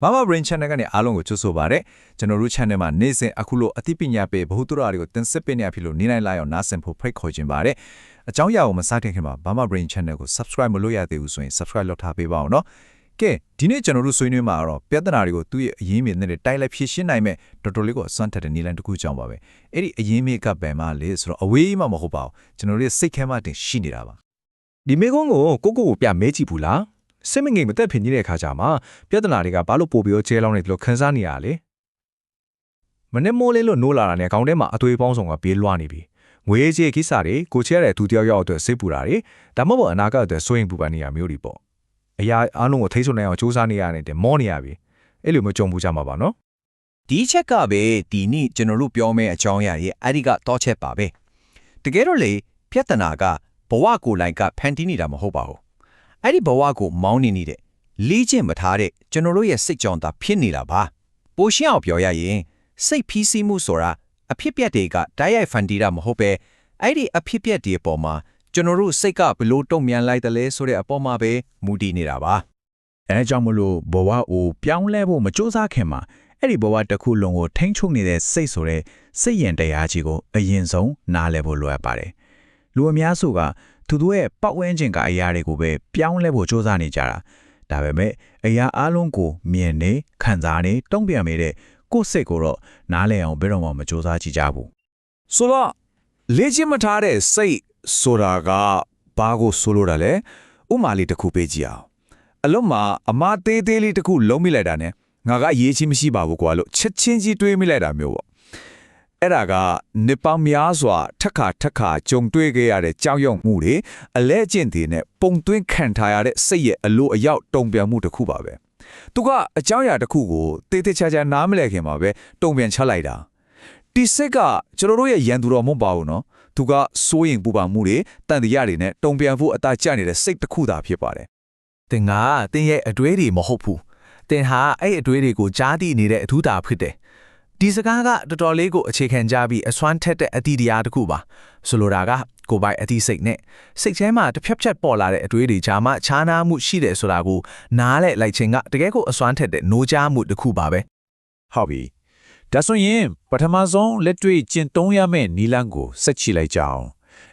Mama Brain Channel ကနေအားလုံးကိုကြိုဆိုပါရစေကျွန်တော်တို့ channel မှာနေ့စဉ်အခုလိုအသိပညာပေးဘ ഹു တုရတွေကိုတင်ဆက်ပေးနေရဖြစ်လို့နေနိုင်လာအောင်နားဆင်ဖို့ဖိတ်ခေါ်ခြင်းပါတယ်အကြောင်းအရာကိုမစတင်ခင်မှာ Mama Brain Channel ကို subscribe မလုပ်ရသေးဘူးဆိုရင် subscribe လုပ်ထားပေးပါအောင်နော်ကဲဒီနေ့ကျွန်တော်တို့ဆွေးနွေးမှာတော့ပြဿနာတွေကိုသူ့ရဲ့အရင်းမြစ်နဲ့တိုက်လိုက်ဖြေရှင်းနိုင်မဲ့တော်တော်လေးကိုအစွမ်းထက်တဲ့နည်းလမ်းတစ်ခုကြောင့်ပါပဲအဲ့ဒီအရင်းမြစ်ကပယ်မလေဆိုတော့အဝေးမှမဟုတ်ပါဘူးကျွန်တော်တို့ရဲ့စိတ်ခဲမှတင်ရှိနေတာပါဒီမေကုန်းကိုကိုကိုကိုပြမဲကြည့်ဘူးလား စိတ်မငြိမ်မသက်ဖြစ်နေတဲ့ခါကြမှာပြဿနာတွေကဘာလို့ပို့ပြီးတော့ကျဲလောင်းနေတယ်လို့ခန်းစားနေရလဲမနေ့မိုးလေးလို့နိုးလာတာနဲ့ခေါင်းထဲမှာအသွေးပေါင်းဆောင်ကပြေးလွှားနေပြီငွေကြေးကိစ္စတွေကိုချဲတဲ့သူတယောက်ယောက်အတွက်စိတ်ပူတာတွေဒါမှမဟုတ်အနာဂတ်အတွက်စိုးရင်ပူပန်နေရမျိုးတွေပေါ့အရာအားလုံးကိုထိန်းချုပ်နိုင်အောင်စူးစမ်းနေရတယ်မောနေရပြီအဲ့လိုမျိုးကြုံမှုကြမှာပါနော်ဒီချက်ကပဲဒီနေ့ကျွန်တော်တို့ပြောမယ့်အကြောင်းအရာရဲ့အဲ့ဒီကတော့ချက်ပါပဲတကယ်တော့လေပြဿနာကဘဝကိုယ်လိုက်ကဖန်တီးနေတာမဟုတ်ပါဘူး အဲ့ဒီဘဝကိုမောင်းနေနေတဲ့လေးကျင့်မထားတဲ့ကျွန်တော်တို့ရဲ့စိတ်ကြောင့်သာဖြစ်နေတာပါပိုရှင်းအောင်ပြောရရင်စိတ်ဖီးဆီးမှုဆိုတာအဖြစ်ပြက်တွေကတိုက်ရိုက်ဖန်တီးတာမဟုတ်ပဲအဲ့ဒီအဖြစ်ပြက်တွေအပေါ်မှာကျွန်တော်တို့စိတ်ကဘလို့တုံ့ပြန်လိုက်တယ်လဲဆိုတဲ့အပေါ်မှာပဲမူတည်နေတာပါအဲကြောင့်မလို့ဘဝကိုပြောင်းလဲဖို့မကြိုးစားခင်မှာအဲ့ဒီဘဝတစ်ခုလုံးကိုထိန်းချုပ်နေတဲ့စိတ်ဆိုတဲ့စိတ်ရင်တရားကြီးကိုအရင်ဆုံးနားလည်ဖို့လိုအပ်ပါတယ်။လူအများစုက သူတို့ရဲ့ပတ်ဝန်းကျင်ကအရာတွေကိုပဲပြောင်းလဲဖို့ကြိုးစားနေကြတာ။ဒါပေမဲ့အရာအလုံးကိုမြင်နေခံစားနေတုံ့ပြန်မိတဲ့ကိုယ့်စိတ်ကိုတော့နားလည်အောင်ဘယ်တော့မှမကြိုးစားကြည့်ကြဘူးဆိုတော့လေ့ကျင့်မထားတဲ့စိတ်ဆိုတာကဘာကိုဆိုလိုတာလဲဥမာလေးတစ်ခုပေးကြည့်အောင်အလုံးမှာအမသေးသေးလေးတစ်ခုလုံးမိလိုက်တာ ਨੇ ငါကအရေးချင်းမရှိပါဘူးကွာလို့ချက်ချင်းကြီးတွေးမိလိုက်တာမျိုးပေါ့ အဲ့ဒါကနိပောင်များစွာထက်ခါထက်ခါကြုံတွေ့ခဲ့ရတဲ့ကြောက်ရွံ့မှုတွေအလဲအကျင့်တွေနဲ့ပုံသွင်းခံထားရတဲ့စိတ်ရဲ့အလိုအရောက်တုံ့ပြန်မှုတစ်ခုပါပဲသူကအကြောင်းအရာတစ်ခုကိုတေးသေးချာချာနားမလည်ခင်မှာပဲတုံ့ပြန်ချလိုက်တာဒီစိတ်ကကျွန်တော်တို့ရဲ့ရန်သူတော်မဟုတ်ပါဘူးနော်သူကစိုးရင်ပူပါမှုတွေတန်တရားတွေနဲ့တုံပြန်ဖို့အတာကျနေတဲ့စိတ်တစ်ခုသာဖြစ်ပါတယ်တင်ကတင်းရဲ့အတွေးတွေမဟုတ်ဘူးတင်ဟာအဲ့အတွေးတွေကိုကြားသိနေတဲ့အထူးတာဖြစ်တယ် ဒီစကားကတော်တော်လေးကိုအခြေခံကြပြီးအစွမ်းထက်တဲ့အသည့်တရားတစ်ခုပါဆိုလိုတာကကိုယ်ပိုင်အသည့်စိတ်နဲ့စိတ်ထဲမှာတစ်ဖြတ်ဖြတ်ပေါ်လာတဲ့အတွေးတွေကြားမှာခြားနားမှုရှိတယ်ဆိုတာကိုနားလဲလိုက်ခြင်းကတကယ်ကိုအစွမ်းထက်တဲ့နိုးကြားမှုတစ်ခုပါပဲဟုတ်ပြီဒါဆိုရင်ပထမဆုံးလက်တွေ့ကျင့်သုံးရမယ့်နီလန်းကိုစက်ချလိုက်ကြအောင်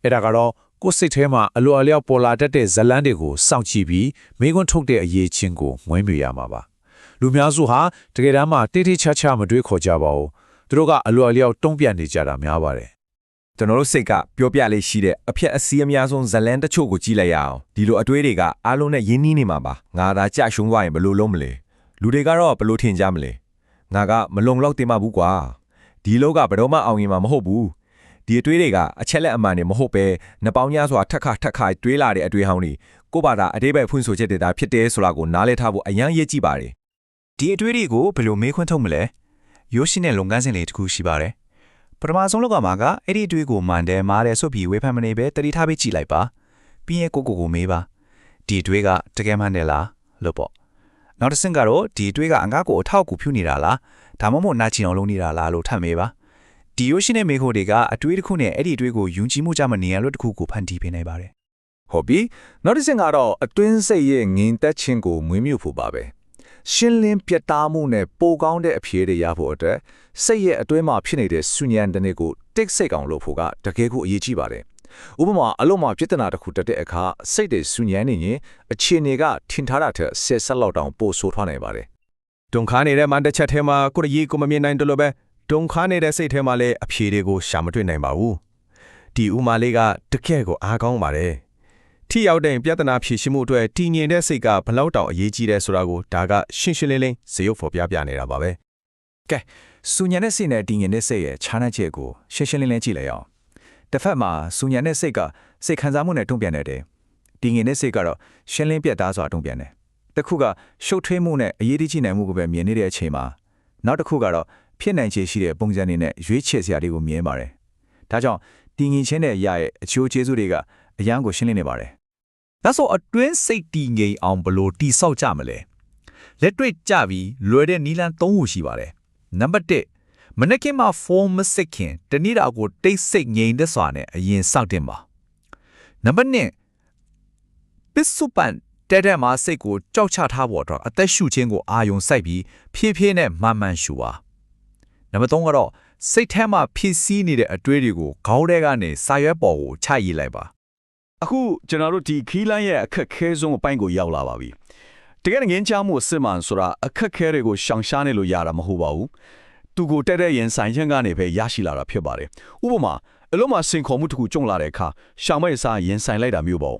အဲ့ဒါကတော့ကိုယ်စိတ်ထဲမှာအလိုအလျောက်ပေါ်လာတတ်တဲ့ဇလန်းတွေကိုစောင့်ကြည့်ပြီးမိကွန်းထုတ်တဲ့အရေးချင်းကိုမွေးမြူရမှာပါ လူများစုဟာတကယ်တမ်းမှာတိတိကျကျမတွေးခေါ်ကြပါဘူးသူတို့ကအလိုအလျောက်တုံ့ပြန်နေကြတာများပါတယ်ကျွန်တော်တို့စိတ်ကပြောပြလေးရှိတဲ့အဖြစ်အစည်းအများဆုံးဇလန်တချို့ကိုကြည့်လိုက်ရအောင်ဒီလိုအတွေးတွေကအားလုံးနဲ့ရင်းနှီးနေမှာပါငါသာကြာရှုံးသွားရင်ဘယ်လိုလုပ်မလဲလူတွေကတော့ဘယ်လိုထင်ကြမလဲငါကမလုံလောက်တင်မှာဘူးကွာဒီလောကဘယ်တော့မှအောင်ရင်မှာမဟုတ်ဘူးဒီအတွေးတွေကအချက်လက်အမှန်တွေမဟုတ်ပဲနှပေါင်းများစွာထက်ခါထက်ခါတွေးလာတဲ့အတွေးဟောင်းတွေကိုယ့်ဘာသာအတိပ္ပယ်ဖွင့်ဆိုချက်တွေဒါဖြစ်တယ်ဆိုတာကိုနားလည်ထားဖို့အရန်ရည်ကြည့်ပါတယ် ဒီအတွေ့အတွေကိုဘယ်လိုမေးခွန်းထုတ်မလဲရိုးရှင်းတဲ့လုပ်ငန်းစဉ်လေးတစ်ခုရှိပါတယ်ပထမဆုံးလောက်ကမှာကအဲ့ဒီအတွေ့ကိုမှန်တယ်မားတယ်ဆိုပြီးဝေဖန်မနေပဲတတိထားပြီးကြည့်လိုက်ပါပြီးရင်ကိုကိုကိုမေးပါဒီအတွေ့ကတကယ်မှန်တယ်လားလို့ပေါ့နောက်တစ်ဆင့်ကတော့ဒီအတွေ့ကအငါ့ကိုအထောက်အကူပြုနေတာလားဒါမှမဟုတ်နာကျင်အောင်လုပ်နေတာလားလို့ထပ်မေးပါဒီရိုးရှင်းတဲ့မေးခွန်းတွေကအတွေ့တစ်ခုနဲ့အဲ့ဒီအတွေ့ကိုယုံကြည်မှုကြမနေရလို့တစ်ခုကိုဖန်တီးပေးနိုင်ပါတယ်ဟုတ်ပြီနောက်တစ်ဆင့်ကတော့အတွင်းစိတ်ရဲ့ငင်သက်ခြင်းကိုမွေးမြူဖို့ပါပဲ ရှင်းလင်းပြတ်သားမှုနဲ့ပိုကောင်းတဲ့အဖြေတွေရဖို့အတွက်စိတ်ရဲ့အတွင်းမှာဖြစ်နေတဲ့ဆူညံတဲ့နေ့ကိုတစ်စိတ်ကောင်လို့ဖို့ကတကယ်ကိုအရေးကြီးပါတယ်ဥပမာအလုံးမှာပြဿနာတစ်ခုတက်တဲ့အခါစိတ်တွေဆူညံနေရင်အခြေအနေကထင်ထားတာထက်ဆက်ဆက်လောက်တောင်ပိုဆိုးထွားနိုင်ပါတယ်ဒုံခါနေတဲ့မန်တစ်ချက်ထဲမှာကိုရရေးကိုမမြင်နိုင်တယ်လို့ပဲဒုံခါနေတဲ့စိတ်ထဲမှာလည်းအဖြေတွေကိုရှာမတွေ့နိုင်ပါဘူးဒီဥမာလေးကတကယ်ကိုအားကောင်းပါတယ် ထိရောက်တဲ့ပြဿနာဖြေရှင်းမှုအတွက်တည်ငြိမ်တဲ့စိတ်ကဘလောက်တောင်အရေးကြီးတယ်ဆိုတာကိုဒါကရှင်းရှင်းလင်းလင်းဇေယျဖော်ပြပြနေတာပါပဲစူညံတဲ့စိတ်နဲ့တင်းငင်တဲ့စိတ်ရဲ့ခြားနှက်ချက်ကိုရှင်းရှင်းလင်းလင်းကြည့်လိုက်အောင်တစ်ဖက်မှာစူညံတဲ့စိတ်ကစိတ်ခံစားမှုနဲ့တုံ့ပြန်နေတယ်တင်းငင်တဲ့စိတ်ကတော့ရှင်းလင်းပြတ်သားစွာတုံ့ပြန်တယ်တစ်ခုကရှုပ်ထွေးမှုနဲ့အရေးတကြီးနိုင်မှုကိုပဲမြင်နေတဲ့အချိန်မှာနောက်တစ်ခုကတော့ဖြစ်နိုင်ခြေရှိတဲ့ပုံစံတွေနဲ့ရွေးချယ်စရာတွေကိုမြင်ပါတယ်ဒါကြောင့်တင်းငင်ချင်းတဲ့ရရဲ့အချိုးကျေးဇူးတွေကအရန်ကိုရှင်းလင်းနေပါတယ် ဒါဆိုအတွင်းစိတ်တည်ငြိမ်အောင်ဘလို့တိဆောက်ကြမလဲလက်တွေ့ကြပြီးလွယ်တဲ့နီလန်၃ခုရှိပါတယ်နံပါတ်1မနက်ခင်းမှာဖုန်းမစစ်ခင်တနေ့တာကိုတိတ်ဆိတ်ငြိမ်သက်စွာနဲ့အရင်စောင့်တင်ပါနံပါတ်2ပစ္စုပန်တဲ့တဲ့မှာစိတ်ကိုကြောက်ချထားဖို့အတွက်အသက်ရှူခြင်းကိုအာယုံစိုက်ပြီးဖြည်းဖြည်းနဲ့မှန်မှန်ရှူပါနံပါတ်3ကတော့စိတ်ထဲမှာဖြစ်စည်းနေတဲ့အတွေးတွေကိုခေါင်းထဲကနေစာရွက်ပေါ်ကိုချရေးလိုက်ပါ အခုကျွန်တော်တို့ဒီခီးလန်းရဲ့အခက်ခဲဆုံးအပိုင်းကိုရောက်လာပါပြီတကယ်ငင်းချမှုအစစ်မှန်ဆိုတာအခက်ခဲတွေကိုရှောင်ရှားနေလို့ရတာမဟုတ်ပါဘူးသူကိုတက်တဲ့ရင်ဆိုင်ခြင်းကနေပဲရရှိလာတာဖြစ်ပါတယ်ဥပမာအလုံးမှာစင်ခေါ်မှုတစ်ခုကြုံလာတဲ့အခါရှောင်မဲ့အစားရင်ဆိုင်လိုက်တာမျိုးပေါ့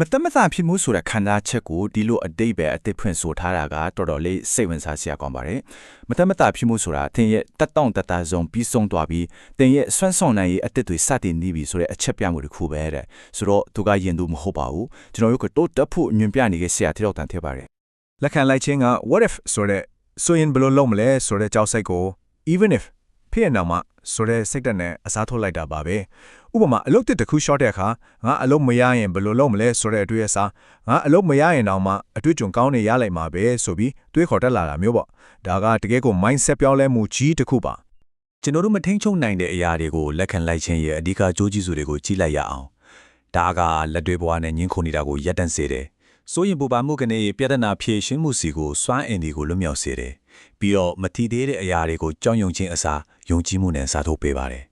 မတမသာဖြစ်မှုဆိုတဲ့ခန္ဓာချက်ကိုဒီလိုအတိတ်ပဲအသစ်ဖွင့်ဆိုထားတာကတော်တော်လေးစိတ်ဝင်စားစရာကောင်းပါတယ်။မတမသာဖြစ်မှုဆိုတာသင်ရဲ့တက်တောင့်တတဆုံးပြီးဆုံးသွားပြီးသင်ရဲ့ဆွမ်းဆောင်နိုင်ရဲ့အသစ်တွေစတင်နေပြီဆိုတဲ့အချက်ပြမှုတစ်ခုပဲတဲ့။ဆိုတော့သူကယင်သူမဟုတ်ပါဘူး။ကျွန်တော်တို့ကတော့တက်ဖို့ညွန်ပြနေတဲ့ဆရာတစ်ယောက်တန်ထည့်ပါတယ်လက်ခံလိုက်ခြင်းက what if ဆိုတဲ့ဆိုရင်ဘယ်လိုလုပ်မလဲဆိုတဲ့ကြောက်စိတ်ကို even if ဖြစ်ရင်တော့မှဆိုတဲ့စိတ်ဓာတ်နဲ့အစားထိုးလိုက်တာပါပဲ ဥပမာအလုပ်တစ်တစ်ခု short တဲ့အခါငါအလုပ်မရရင်ဘယ်လိုလုပ်မလဲဆိုတဲ့အတွေ့အစားငါအလုပ်မရရင်တော့မှအတွေ့အကြုံကောင်းနေရလိုက်မှာပဲဆိုပြီးတွေးခေါ်တက်လာတာမျိုးပေါ့ဒါကတကယ်ကို mindset ပြောင်းလဲမှုကြီးတစ်ခုပါ။ကျွန်တော်တို့မထိန်ချုံနိုင်တဲ့အရာတွေကိုလက်ခံလိုက်ခြင်းရဲ့အဓိကကြိုးကြီးစုတွေကိုကြီးလိုက်ရအောင်။ဒါကလက်တွေဘဝနဲ့ညှင်းခုန်နေတာကိုရပ်တန့်စေတယ်။စိုးရင်ပူပါမှုကနေပြဿနာဖြေရှင်းမှုစီကိုစွမ်းအင်တွေကိုလွတ်မြောက်စေတယ်။ပြီးတော့မထီသေးတဲ့အရာတွေကိုကြောက်ရွံ့ခြင်းအစားယုံကြည်မှုနဲ့စားထုတ်ပေးပါတယ်။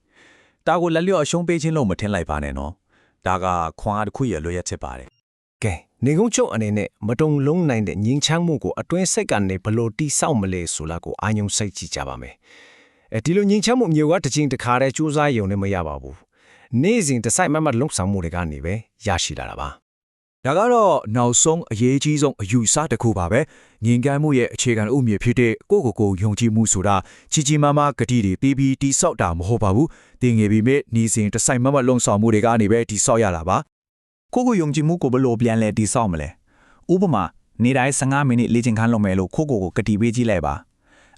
ဒါကိုလက်လျော့အရှုံးပေးခြင်းလို့မထင်လိုက်ပါနဲ့နော်။ဒါကခွန်အားတစ်ခုရဲ့လွတ်ရက်ချက်ပါတယ်ကဲနေကုန်းချုပ်အနေနဲ့မတုံလုံးနိုင်တဲ့ငင်းချမ်းမှုကိုအတွင်းစိတ်ကနေဘလို့တိဆောက်မလဲဆိုတာကိုအာယုံစိတ်ကြည့်ကြပါမယ်အဲဒီလိုငင်းချမ်းမှုမျိုးကတစ်ချိန်တစ်ခါတည်းစူးစမ်းရုံနဲ့မရပါဘူးနေ့စဉ်တစ်စိုက်မတ်မတ်လုံဆောင်မှုတွေကနေပဲရရှိလာတာပါ ဒါကတော့နောက်ဆုံးအရေးကြီးဆုံးအယူဆတစ်ခုပါပဲငင်ကမ်းမှုရဲ့အခြေခံဥမြစ်ဖြစ်တဲ့ကိုယ့်ကိုယ်ကိုယုံကြည်မှုဆိုတာကြီးကြီးမားမားဂတိတွေပြီးပြီးတိဆောက်တာမဟုတ်ပါဘူးတင်ငယ်ပြီးမြစ်နီစဉ်တစ်ဆိုင်မမတ်လုံဆောင်မှုတွေကနေပဲတိဆောက်ရတာပါကိုကိုယုံကြည်မှုကိုဘယ်လိုပြန်လဲတည်ဆောက်မလဲဥပမာနေ့တိုင်း15မိနစ်လေ့ကျင့်ခန်းလုပ်မယ်လို့ကိုကိုကိုကတိပေးကြည့်လိုက်ပါ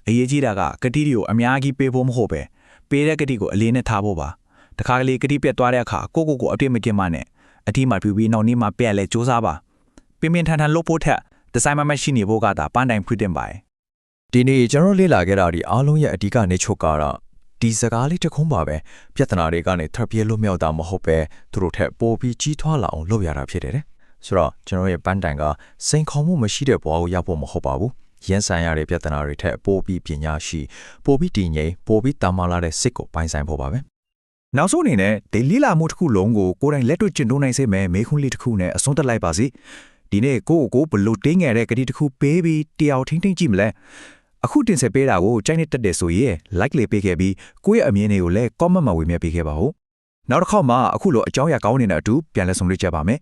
အရေးကြီးတာကကတိတွေကိုအများကြီးပေးဖို့မဟုတ်ပဲပေးတဲ့ကတိကိုအလေးနဲ့ထားဖို့ပါတခါကလေးကတိပြတ်သွားတဲ့အခါကိုကိုကိုအပြစ်မကင်မနဲ့ အတိမှပြီးပြီးနောက်နေ့မှပြက်လဲစူးစမ်းပါပင်ပင်ထန်ထန်လုပ်ဖို့ထက်ဒီဇိုင်းမမရှိနေဖို့ကသာပန်းတိုင်ဖွင့်တင်ပါဒီနေ့ကျွန်တော်လေ့လာခဲ့တာဒီအားလုံးရဲ့အဓိကနေချုပ်ကတော့ဒီစကားလေးတစ်ခုံးပါပဲပြဿနာတွေကနေထပ်ပြေးလို့မြောက်တာမဟုတ်ပဲသူတို့ထက်ပိုပြီးကြီးထွားလာအောင်လုပ်ရတာဖြစ်တယ်တဲ့ဆိုတော့ကျွန်တော်ရဲ့ပန်းတိုင်ကစိန်ခေါ်မှုမရှိတဲ့ဘဝကိုရောက်ဖို့မဟုတ်ပါဘူးရန်ဆိုင်ရတဲ့ပြဿနာတွေထက်ပိုပြီးပညာရှိပိုပြီးတည်ငြိမ်ပိုပြီးတာမလာတဲ့စိတ်ကိုပိုင်ဆိုင်ဖို့ပါပဲ နောက်ဆုံးအနေနဲ့ဒီလိလာမှုတစ်ခုလုံးကိုကိုယ်တိုင်လက်တွေ့ကျင့်သုံးနိုင်စေမယ်မေခွန်းလေးတစ်ခုနဲ့အဆုံးသတ်လိုက်ပါစီဒီနေ့ကိုယ့်ကိုယ်ကိုဘလို့တင်းငယ်တဲ့ကတိတစ်ခုပေးပြီးတရားထင်းထင်းကြည့်မလဲအခုတင်ဆက်ပေးတာကိုကြိုက်နေတက်တယ်ဆိုရင် like လေးပေးခဲ့ပြီးကိုယ့်ရဲ့အမြင်တွေကိုလည်း comment မှာဝေမျှပေးခဲ့ပါဦးနောက်တစ်ခေါက်မှအခုလိုအကြောင်းအရာကောင်းနေတဲ့အတူပြန်လည်ဆုံတွေ့ကြပါမယ်